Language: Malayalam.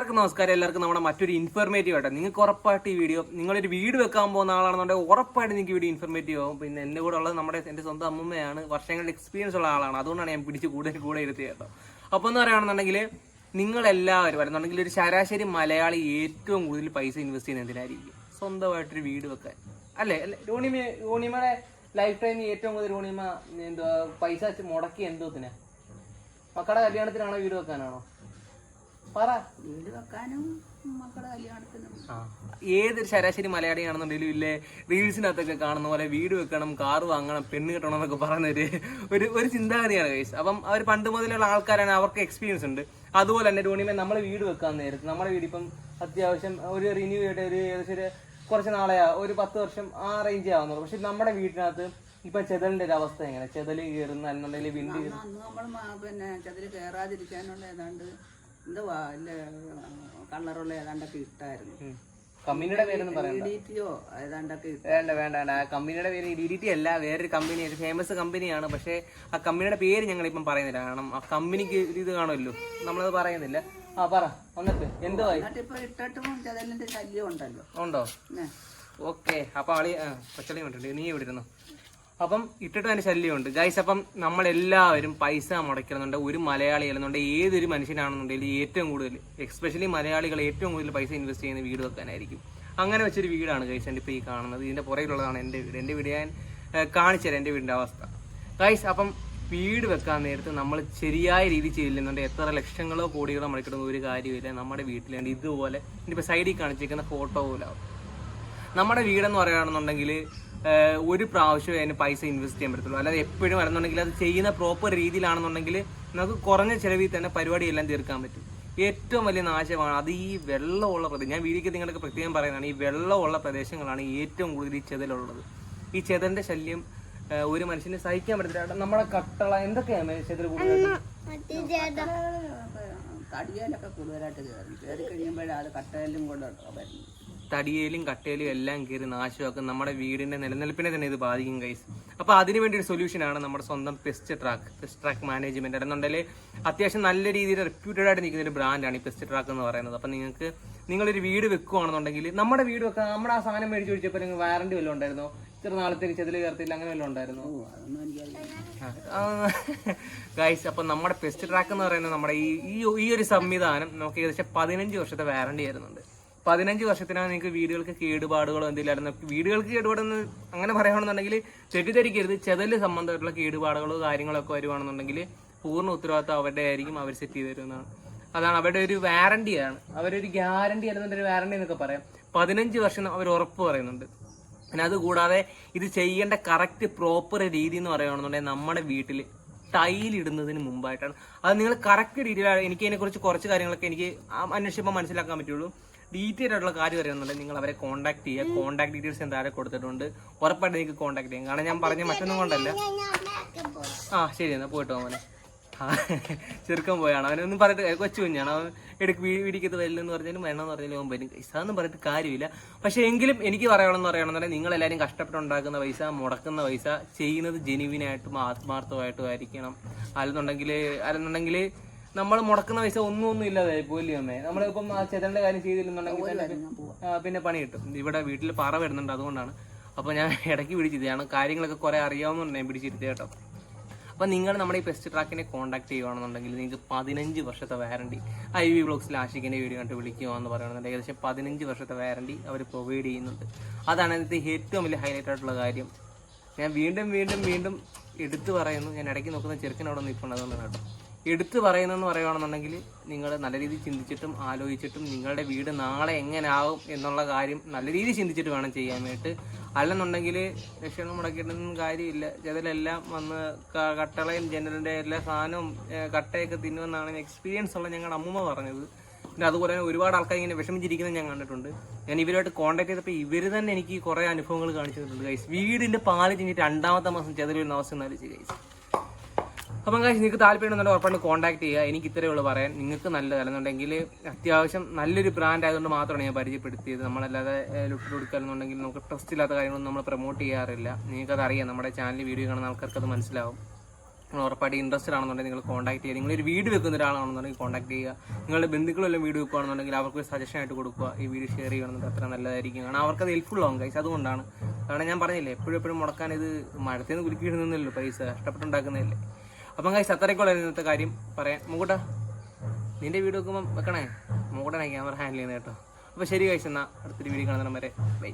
എല്ലാവർക്കും നമസ്കാരം. എല്ലാവർക്കും നമ്മുടെ മറ്റൊരു ഇൻഫർമേറ്റീവ് ആയിട്ട്. നിങ്ങൾക്ക് ഉറപ്പായിട്ട് ഈ വീഡിയോ നിങ്ങളൊരു വീട് വെക്കാൻ പോകുന്ന ആളാണെന്നുണ്ടെങ്കിൽ ഉറപ്പായിട്ട് നിങ്ങൾക്ക് വീഡിയോ ഇൻഫർമേറ്റീവ് ആവും. പിന്നെ എന്റെ കൂടെ ഉള്ളത് നമ്മുടെ എന്റെ സ്വന്തം അമ്മമ്മയാണ്. വർഷങ്ങളുടെ എക്സ്പീരിയൻസ് ഉള്ള ആളാണ്. അതുകൊണ്ടാണ് ഞാൻ പിടിച്ച് കൂടുതൽ കൂടെ ഇരുത്തി കേട്ടോ. അപ്പോൾ എന്ന് പറയുകയാണെന്നുണ്ടെങ്കിൽ നിങ്ങളെല്ലാവരും വരുന്നുണ്ടെങ്കിൽ ഒരു ശരാശരി മലയാളി ഏറ്റവും കൂടുതൽ പൈസ ഇൻവെസ്റ്റ് ചെയ്യുന്ന എന്തിനായിരിക്കും? സ്വന്തമായിട്ടൊരു വീട് വെക്കാൻ. അല്ലേ? അല്ലേ? രോണിമ രോണിമയുടെ ലൈഫ് ടൈമിൽ ഏറ്റവും കൂടുതൽ രോണിമ എന്താ പൈസ മുടക്കി എന്തോത്തിനാ മക്കളുടെ കല്യാണത്തിനാണോ വീട് വെക്കാനാണോ? പറ. വീട് വെക്കാനും മക്കളെ കല്യാണത്തിനും ആ. ഏതൊരു ശരാശരി മലയാളി ആണെന്നുണ്ടെങ്കിലും ഇല്ലേ റീൽസിനകത്തൊക്കെ കാണുന്ന പോലെ വീട് വെക്കണം കാർ വാങ്ങണം പെണ്ണ് കിട്ടണം എന്നൊക്കെ പറയുന്നൊരു ഒരു ഒരു ചിന്താഗതിയാണ് കൈസ് അപ്പം അവർ പണ്ട് മുതലുള്ള ആൾക്കാരാണ് അവർക്ക് എക്സ്പീരിയൻസ് ഉണ്ട്. അതുപോലെ തന്നെ രോണിമേ നമ്മൾ വീട് വെക്കാൻ നേരത്ത് നമ്മുടെ വീട് ഇപ്പം അത്യാവശ്യം ഒരു റിന്യൂ ചെയ്തിട്ട് ഒരു ഏകദേശം ഒരു കുറച്ച് നാളെയാ ഒരു പത്ത് വർഷം ആ റേഞ്ച് ആവുന്നുള്ളൂ. പക്ഷെ നമ്മുടെ വീട്ടിനകത്ത് ഇപ്പൊ ചെതലിന്റെ ഒരു അവസ്ഥ എങ്ങനെ ചെതൽ കയറുന്ന അല്ലെന്നുണ്ടെങ്കിൽ വിണ്ടി നമ്മൾ പിന്നെ ചെതൽ കയറാതിരിക്കാനുള്ള ഏതാണ്ട് എന്തുവാ ഇല്ല കളറുള്ള ഏതാണ്ടൊക്കെ ഇട്ടായിരുന്നു. കമ്പനിയുടെ പേരൊന്നും പറയണ്ട. വേണ്ട വേണ്ട വേണ്ട. ആ കമ്പനിയുടെ പേര് ടി അല്ല വേറൊരു കമ്പനി ഒരു ഫേമസ് കമ്പനിയാണ്. പക്ഷേ ആ കമ്പനിയുടെ പേര് ഞങ്ങൾ ഇപ്പം പറയുന്നില്ല. കാരണം ആ കമ്പനിക്ക് ഒരു ഇത് കാണുമല്ലോ. നമ്മളത് പറയുന്നില്ല. ആ പറ എന്നിട്ട് എന്തുവായി ഉണ്ടല്ലോ. ഓക്കെ. അപ്പൊ ആളി പച്ചളി കണ്ടിട്ടുണ്ട് നീ എവിടെ ഇരുന്നു? അപ്പം ഇട്ടിട്ട് അതിന് ശല്യമുണ്ട്. ഗൈസ് അപ്പം നമ്മളെല്ലാവരും പൈസ മുടക്കണമെന്നുണ്ട് ഒരു മലയാളി അല്ലെന്നുണ്ട് ഏതൊരു മനുഷ്യനാണെന്നുണ്ടെങ്കിൽ ഏറ്റവും കൂടുതൽ എക്സ്പെഷ്യലി മലയാളികൾ ഏറ്റവും കൂടുതൽ പൈസ ഇൻവെസ്റ്റ് ചെയ്യുന്ന വീട് വെക്കാനായിരിക്കും. അങ്ങനെ വെച്ചൊരു വീടാണ് ഗൈസ് എന്റെ ഇപ്പോൾ ഈ കാണുന്നത്. ഇതിന്റെ പുറകിലുള്ളതാണ് എന്റെ വീട്. എന്റെ വീട് ഞാൻ കാണിച്ചുതരാം എന്റെ വീടിന്റെ അവസ്ഥ. ഗൈസ് അപ്പം വീട് വെക്കാൻ നേരത്ത് നമ്മൾ ശരിയായ രീതി ചെയ്യില്ലെന്നുണ്ട് എത്ര ലക്ഷങ്ങളോ കോടികളോ മണിക്കിടുന്ന ഒരു കാര്യമില്ല നമ്മുടെ വീട്ടിലുണ്ട്. ഇതുപോലെ ഇനിയിപ്പോൾ സൈഡിൽ കാണിച്ചിരിക്കുന്ന ഫോട്ടോ പോലാവും നമ്മുടെ വീടെന്ന് പറയുകയാണെന്നുണ്ടെങ്കിൽ ഒരു പ്രാവശ്യം അതിന് പൈസ ഇൻവെസ്റ്റ് ചെയ്യാൻ പറ്റത്തുള്ളൂ. അല്ലാതെ എപ്പോഴും വരുന്നുണ്ടെങ്കിൽ അത് ചെയ്യുന്ന പ്രോപ്പർ രീതിയിലാണെന്നുണ്ടെങ്കിൽ നമുക്ക് കുറഞ്ഞ ചിലവിൽ തന്നെ പരിപാടിയെല്ലാം തീർക്കാൻ പറ്റും. ഏറ്റവും വലിയ നാശമാണ് അത് ഈ വെള്ളമുള്ള പ്രദേശം ഞാൻ വീതിക്ക് നിങ്ങൾക്ക് പ്രത്യേകം പറയുന്നതാണ് ഈ വെള്ളമുള്ള പ്രദേശങ്ങളാണ് ഏറ്റവും കൂടുതൽ ഈ ചെതലുള്ളത്. ഈ ചെതലിന്റെ ശല്യം ഒരു മനുഷ്യന് സഹിക്കാൻ പറ്റില്ല നമ്മുടെ കട്ടള എന്തൊക്കെയാണ് ചെതൽ കൂടുതൽ കടിയാലൊക്കെ കൂടുതലായിട്ട് കയറി കയറി കഴിയുമ്പോഴാണ് കട്ടയിലും കൊണ്ട് വരുന്നത് തടിയേലും കട്ടയിലും എല്ലാം കയറി നാശമാക്കും നമ്മുടെ വീടിന്റെ നിലനിൽപ്പിനെ തന്നെ ഇത് ബാധിക്കും കൈസ് അപ്പോൾ അതിന് വേണ്ടി ഒരു സൊല്യൂഷനാണ് നമ്മുടെ സ്വന്തം pest track pest track management എന്നുണ്ടെങ്കിൽ അത്യാവശ്യം നല്ല രീതിയിൽ റെപ്യൂട്ടഡ് ആയിട്ട് നിൽക്കുന്ന ഒരു ബ്രാൻഡാണ് ഈ പെസ്റ്റ് ട്രാക്ക് എന്ന് പറയുന്നത്. അപ്പോൾ നിങ്ങൾക്ക് നിങ്ങളൊരു വീട് വെക്കുകയാണെന്നുണ്ടെങ്കിൽ നമ്മുടെ വീട് വെക്കാൻ നമ്മുടെ ആ സാധനം മേടിച്ച് ചോദിച്ചപ്പോൾ നിങ്ങൾ വാറണ്ടി വല്ലതും ഉണ്ടായിരുന്നോ? ഇത്ര നാളത്തേക്ക് ചെതിൽ കയറത്തില്ല അങ്ങനെ വല്ലതും ഉണ്ടായിരുന്നു? ഗൈസ് അപ്പം നമ്മുടെ പെസ്റ്റ് ട്രാക്ക് എന്ന് പറയുന്നത് നമ്മുടെ ഈ ഈ- ഒരു സംവിധാനം നമുക്ക് ഏകദേശം പതിനഞ്ച് വർഷത്തെ വാറണ്ടി വരുന്നുണ്ട് പതിനഞ്ച് വർഷത്തിനാണ് നിങ്ങൾക്ക് വീടുകൾക്ക് കേടുപാടുകളോ എന്തെങ്കിലും വീടുകൾക്ക് കേടുപാടെന്ന് അങ്ങനെ പറയുകയാണെന്നുണ്ടെങ്കിൽ തെറ്റിദ്ധരിക്കരുത്. ചെതൽ സംബന്ധമായിട്ടുള്ള കേടുപാടുകളോ കാര്യങ്ങളോ ഒക്കെ വരുവാണെന്നുണ്ടെങ്കിൽ പൂർണ ഉത്തരവാദിത്തം അവരുടെ ആയിരിക്കും അവർ സെറ്റ് ചെയ്ത് തരുന്നതാണ് അതാണ് അവരുടെ ഒരു വാറണ്ടിയാണ് അവരൊരു ഗ്യാരണ്ടി അല്ലെന്നുണ്ടെങ്കിൽ ഒരു വാറണ്ടി എന്നൊക്കെ പറയാം. പതിനഞ്ച് വർഷം അവർ ഉറപ്പ് പറയുന്നുണ്ട്. പിന്നെ അതുകൂടാതെ ഇത് ചെയ്യേണ്ട കറക്റ്റ് പ്രോപ്പർ രീതി എന്ന് പറയുകയാണെന്നുണ്ടെങ്കിൽ നമ്മുടെ വീട്ടിൽ ടൈലിടുന്നതിന് മുമ്പായിട്ടാണ്. അത് നിങ്ങൾ കറക്റ്റ് രീതിയിലാണ് എനിക്ക് അതിനെക്കുറിച്ച് കുറച്ച് കാര്യങ്ങളൊക്കെ എനിക്ക് അന്വേഷിച്ചപ്പോൾ മനസ്സിലാക്കാൻ പറ്റുള്ളൂ. ഡീറ്റെയിൽ ആയിട്ടുള്ള കാര്യം അറിയുന്നുണ്ടെങ്കിൽ നിങ്ങൾ അവരെ കോൺടാക്ട് ചെയ്യുക. കോൺടാക്ട് ഡീറ്റെയിൽസ് എന്തായാലും കൊടുത്തിട്ടുണ്ട്. ഉറപ്പായിട്ട് നിങ്ങൾക്ക് കോൺടാക്ട് ചെയ്യാം. കാരണം ഞാൻ പറഞ്ഞ മറ്റൊന്നും കൊണ്ടല്ല. ആ ശരി എന്നാൽ പോയിട്ട് മോനെ. ആ ചെറുക്കൻ പോയാണ്. അവനൊന്നും പറഞ്ഞിട്ട് കൊച്ചു കുഞ്ഞാണ്. അവൻ എടുക്ക് വീടിക്കത്ത് വരില്ലെന്ന് പറഞ്ഞാലും എന്ന് പറഞ്ഞാലും അവൻ വരും. പൈസ എന്ന് പറഞ്ഞിട്ട് കാര്യമില്ല. പക്ഷേ എങ്കിലും എനിക്ക് പറയണമെന്ന് പറയണമെന്നുണ്ടെങ്കിൽ നിങ്ങൾ എല്ലാവരും കഷ്ടപ്പെട്ടുണ്ടാക്കുന്ന പൈസ മുടക്കുന്ന പൈസ ചെയ്യുന്നത് ജെനുവിനായിട്ടും ആത്മാർത്ഥമായിട്ടും ആയിരിക്കണം. അല്ലെന്നുണ്ടെങ്കിൽ അല്ലെന്നുണ്ടെങ്കിൽ നമ്മൾ മുടക്കുന്ന പൈസ ഒന്നും ഒന്നും ഇല്ലാതെ പോലും അമ്മേ. നമ്മളിപ്പം ആ ചെതലിന്റെ കാര്യം ചെയ്തില്ലെന്നുണ്ടെങ്കിൽ തന്നെ പിന്നെ പണി കിട്ടും. ഇവിടെ വീട്ടിൽ പാറ വരുന്നുണ്ട് അതുകൊണ്ടാണ്. അപ്പോൾ ഞാൻ ഇടയ്ക്ക് പിടിച്ചിരുത്തിയാണ് കാര്യങ്ങളൊക്കെ കുറേ അറിയാവുന്നതുകൊണ്ട് ഞാൻ പിടിച്ചിരുത്തി കേട്ടോ. അപ്പോൾ നിങ്ങൾ നമ്മുടെ ഈ പെസ്റ്റ് ട്രാക്കിനെ കോൺടാക്ട് ചെയ്യുകയാണെന്നുണ്ടെങ്കിൽ നിങ്ങൾക്ക് പതിനഞ്ച് വർഷത്തെ വാറണ്ടി ഐ വി ബ്ലോഗ്സിൽ ആഷിക്കിന്റെ വീഡിയോ കണ്ട് വിളിക്കുകയെന്ന് പറയുന്നുണ്ട് ഏകദേശം പതിനഞ്ച് വർഷത്തെ വാറണ്ടി അവർ പ്രൊവൈഡ് ചെയ്യുന്നുണ്ട്. അതാണ് അതിനകത്ത് ഏറ്റവും വലിയ ഹൈലൈറ്റ് ആയിട്ടുള്ള കാര്യം. ഞാൻ വീണ്ടും വീണ്ടും വീണ്ടും എടുത്തു പറയുന്നു. ഞാൻ ഇടയ്ക്ക് നോക്കുന്ന ചെറുക്കനോടൊന്നും ഇപ്പോൾ അതുകൊണ്ടാണ് കേട്ടോ. എടുത്തു പറയുന്നതെന്ന് പറയുകയാണെന്നുണ്ടെങ്കിൽ നിങ്ങൾ നല്ല രീതിയിൽ ചിന്തിച്ചിട്ടും ആലോചിച്ചിട്ടും നിങ്ങളുടെ വീട് നാളെ എങ്ങനെ ആവും എന്നുള്ള കാര്യം നല്ല രീതിയിൽ ചിന്തിച്ചിട്ട് വേണം ചെയ്യാൻ വേണ്ടിയിട്ട്. അല്ലെന്നുണ്ടെങ്കിൽ ലക്ഷങ്ങൾ മുടക്കിയിട്ടൊന്നും കാര്യമില്ല. ചിലരെല്ലാം വന്ന് കട്ടളയും ജനലിന്റെ എല്ലാ സാധനവും കട്ടയൊക്കെ തിന്നുമെന്നാണ് എക്സ്പീരിയൻസ് ഉള്ള ഞങ്ങളുടെ അമ്മൂമ്മ പറഞ്ഞത്. പിന്നെ അതുപോലെ തന്നെ ഒരുപാട് ആൾക്കാർ ഇങ്ങനെ വിഷമിച്ചിരിക്കുന്നത് ഞാൻ കണ്ടിട്ടുണ്ട്. ഞാൻ ഇവരുമായിട്ട് കോൺടാക്ട് ചെയ്തപ്പോൾ ഇവർ തന്നെ എനിക്ക് കുറേ അനുഭവങ്ങൾ കാണിച്ചിട്ടുണ്ട് ഗൈസ് വീടിന്റെ പാൽ ചെഞ്ഞിട്ട് രണ്ടാമത്തെ മാസം വരുന്ന അവസ്ഥ എന്നാലും ഗൈസ് അപ്പം കാശ് നിങ്ങൾക്ക് താല്പര്യമുണ്ടെന്നുണ്ടെങ്കിൽ ഉറപ്പായിട്ട് കോൺടാക്ട് ചെയ്യുക. എനിക്ക് ഇത്രയേ ഉള്ളൂ പറയാൻ. നിങ്ങൾക്ക് നല്ലതല്ലെന്നുണ്ടെങ്കിൽ അത്യാവശ്യം നല്ലൊരു ബ്രാൻഡ് ആയതുകൊണ്ട് മാത്രമാണ് ഞാൻ പരിചയപ്പെടുത്തിയത്. നമ്മളല്ലാതെ ലുട്ട് കൊടുക്കാമെന്നുണ്ടെങ്കിൽ നമുക്ക് ട്രസ്റ്റ് ഇല്ലാത്ത കാര്യങ്ങളൊന്നും നമ്മൾ പ്രൊമോട്ട് ചെയ്യാറില്ല. നിങ്ങൾക്കത് അറിയാം. നമ്മുടെ ചാനൽ വീഡിയോ കാണുന്ന ആൾക്കാർക്ക് അത് മനസ്സിലാവും. നിങ്ങൾ ഉറപ്പായിട്ട് ഇൻട്രസ്റ്റഡ് ആണെന്നുണ്ടെങ്കിൽ നിങ്ങൾ കോൺടാക്ട് ചെയ്യുക. നിങ്ങളൊരു വീട് വെക്കുന്ന ഒരാളാണെന്നുണ്ടെങ്കിൽ കോൺടാക്ട് ചെയ്യുക. നിങ്ങളുടെ ബന്ധുക്കളെല്ലാം വീട് വെക്കുകയാണെന്നുണ്ടെങ്കിൽ അവർക്ക് ഒരു സജഷൻ ആയിട്ട് കൊടുക്കുക. ഈ വീഡിയോ ഷെയർ ചെയ്യണമെന്ന് അത്ര നല്ലതായിരിക്കും. കാരണം അവർക്ക് അത് ഹെൽപ്ഫുൾ ആവും കൈസ് അതുകൊണ്ടാണ്. കാരണം ഞാൻ പറഞ്ഞില്ലേ എപ്പോഴും എപ്പോഴും മുടക്കാൻ ഇത് മഴത്തേന്ന് കുലുക്കിയിടുന്നില്ലല്ലോ പൈസ? കഷ്ടപ്പെട്ടുണ്ടാക്കുന്നതല്ലേ അപ്പം കൈസ് അത്രയ്ക്കുള്ള ഇന്നത്തെ കാര്യം. പറയാൻ മുകൂട്ടാ നിന്റെ വീഡിയോ വെക്കുമ്പോൾ വെക്കണേ? മുകൂട്ടനെ ക്യാമറ ഹാൻഡിൽ ചെയ്യുന്നത് കേട്ടോ. അപ്പോൾ ശരി കഴിച്ചെന്നാൽ അടുത്തൊരു വീഡിയോ കാണുന്ന വരെ ബൈ